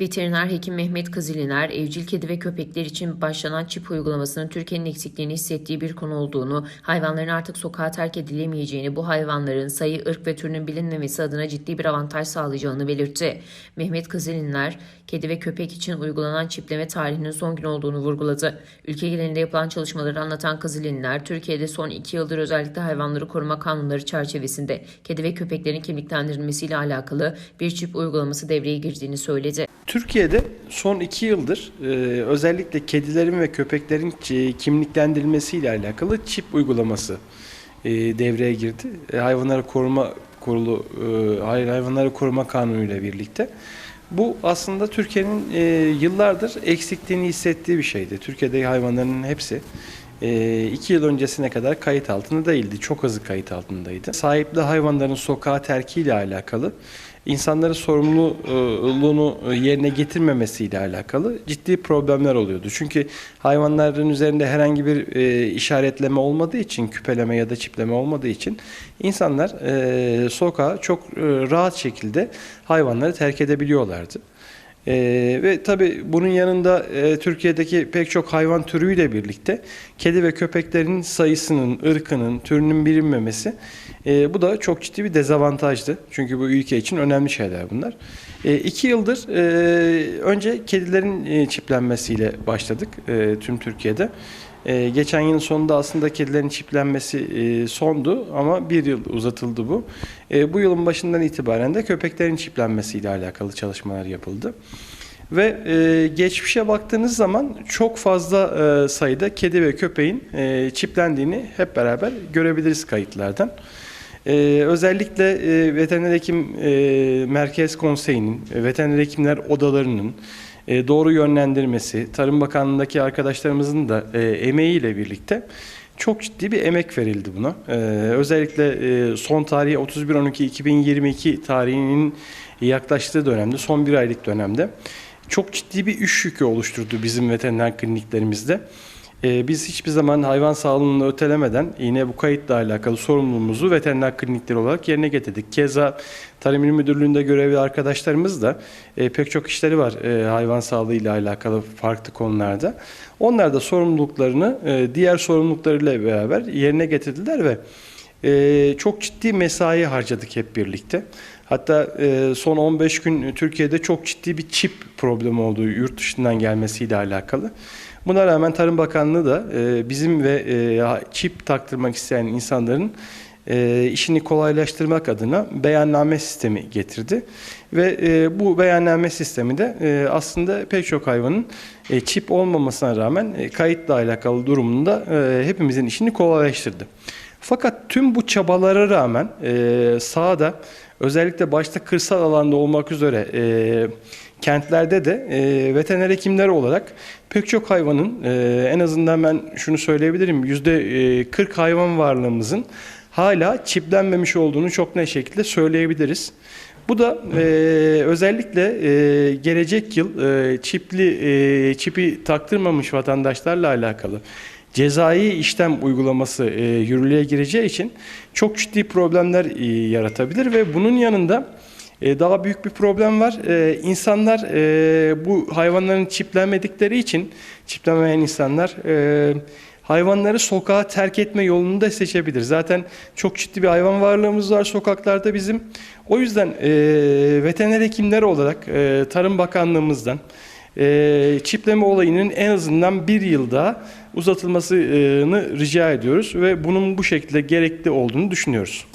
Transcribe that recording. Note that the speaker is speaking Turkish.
Veteriner hekim Mehmet Kızıliner, evcil kedi ve köpekler için başlanan çip uygulamasının Türkiye'nin eksikliğini hissettiği bir konu olduğunu, hayvanların artık sokağa terk edilemeyeceğini, bu hayvanların sayı, ırk ve türünün bilinmemesi adına ciddi bir avantaj sağlayacağını belirtti. Mehmet Kızıliner, kedi ve köpek için uygulanan çipleme tarihinin son gün olduğunu vurguladı. Ülke genelinde yapılan çalışmaları anlatan Kızıliner, Türkiye'de son iki yıldır özellikle hayvanları koruma kanunları çerçevesinde kedi ve köpeklerin kimliklendirilmesiyle alakalı bir çip uygulaması devreye girdiğini söyledi. Türkiye'de son iki yıldır e, özellikle kedilerin ve köpeklerin ki- kimliklendirilmesiyle alakalı çip uygulaması e, devreye girdi. E, hayvanları koruma kurulu e, hayvanları koruma kanunu ile birlikte. Bu aslında Türkiye'nin e, yıllardır eksikliğini hissettiği bir şeydi. Türkiye'de hayvanların hepsi e, yıl öncesine kadar kayıt altında değildi. Çok azı kayıt altındaydı. Sahipli hayvanların sokağa terkiyle alakalı insanların sorumluluğunu yerine getirmemesiyle alakalı ciddi problemler oluyordu. Çünkü hayvanların üzerinde herhangi bir e, işaretleme olmadığı için, küpeleme ya da çipleme olmadığı için insanlar e, sokağa çok e, rahat şekilde hayvanları terk edebiliyorlardı. Ee, ve tabii bunun yanında e, Türkiye'deki pek çok hayvan türüyle birlikte kedi ve köpeklerin sayısının, ırkının, türünün bilinmemesi e, bu da çok ciddi bir dezavantajdı. Çünkü bu ülke için önemli şeyler bunlar. E, iki yıldır e, önce kedilerin e, çiplenmesiyle başladık e, tüm Türkiye'de. E, geçen yılın sonunda aslında kedilerin çiplenmesi e, sondu ama bir yıl uzatıldı bu. E, bu yılın başından itibaren de köpeklerin çiplenmesiyle alakalı çalışmalar yapıldı. Ve e, geçmişe baktığınız zaman çok fazla e, sayıda kedi ve köpeğin e, çiplendiğini hep beraber görebiliriz kayıtlardan. Ee, özellikle e, Veteriner Hekim e, Merkez Konseyi'nin, e, veteriner hekimler odalarının e, doğru yönlendirmesi, Tarım Bakanlığı'ndaki arkadaşlarımızın da e, emeğiyle birlikte çok ciddi bir emek verildi buna. Ee, özellikle e, son tarihi 31-12-2022 tarihinin yaklaştığı dönemde, son bir aylık dönemde çok ciddi bir iş yükü oluşturdu bizim veteriner kliniklerimizde. Ee, Biz hiçbir zaman hayvan sağlığını ötelemeden yine bu kayıtla alakalı sorumluluğumuzu veteriner klinikleri olarak yerine getirdik. Keza Tarım İl Müdürlüğü'nde görevli arkadaşlarımız da e, pek çok işleri var e, hayvan sağlığı ile alakalı farklı konularda. Onlar da sorumluluklarını e, diğer sorumluluklarıyla beraber yerine getirdiler ve çok ciddi mesai harcadık hep birlikte. Hatta son 15 gün Türkiye'de çok ciddi bir çip problemi olduğu yurt dışından gelmesiyle alakalı. Buna rağmen Tarım Bakanlığı da e, bizim ve e, çip taktırmak isteyen insanların e, işini kolaylaştırmak adına beyanname sistemi getirdi. Ve e, bu beyanname sistemi de e, aslında pek çok hayvanın e, çip olmamasına rağmen e, kayıtla alakalı durumunda e, hepimizin işini kolaylaştırdı. Fakat tüm bu çabalara rağmen e, sahada özellikle başta kırsal alanda olmak üzere e, kentlerde de e, veteriner hekimler olarak pek çok hayvanın e, en azından ben şunu söyleyebilirim yüzde e, 40 hayvan varlığımızın hala çiplenmemiş olduğunu çok net şekilde söyleyebiliriz. Bu da e, özellikle e, gelecek yıl e, çipli e, çipi taktırmamış vatandaşlarla alakalı cezai işlem uygulaması e, yürürlüğe gireceği için çok ciddi problemler e, yaratabilir ve bunun yanında e, daha büyük bir problem var. E, insanlar e, bu hayvanların çiplenmedikleri için çiplenmeyen insanlar e, hayvanları sokağa terk etme yolunu da seçebilir. Zaten çok ciddi bir hayvan varlığımız var sokaklarda bizim. O yüzden e, veteriner hekimler olarak e, Tarım Bakanlığımızdan e, çipleme olayının en azından bir yıl daha uzatılmasını rica ediyoruz ve bunun bu şekilde gerekli olduğunu düşünüyoruz.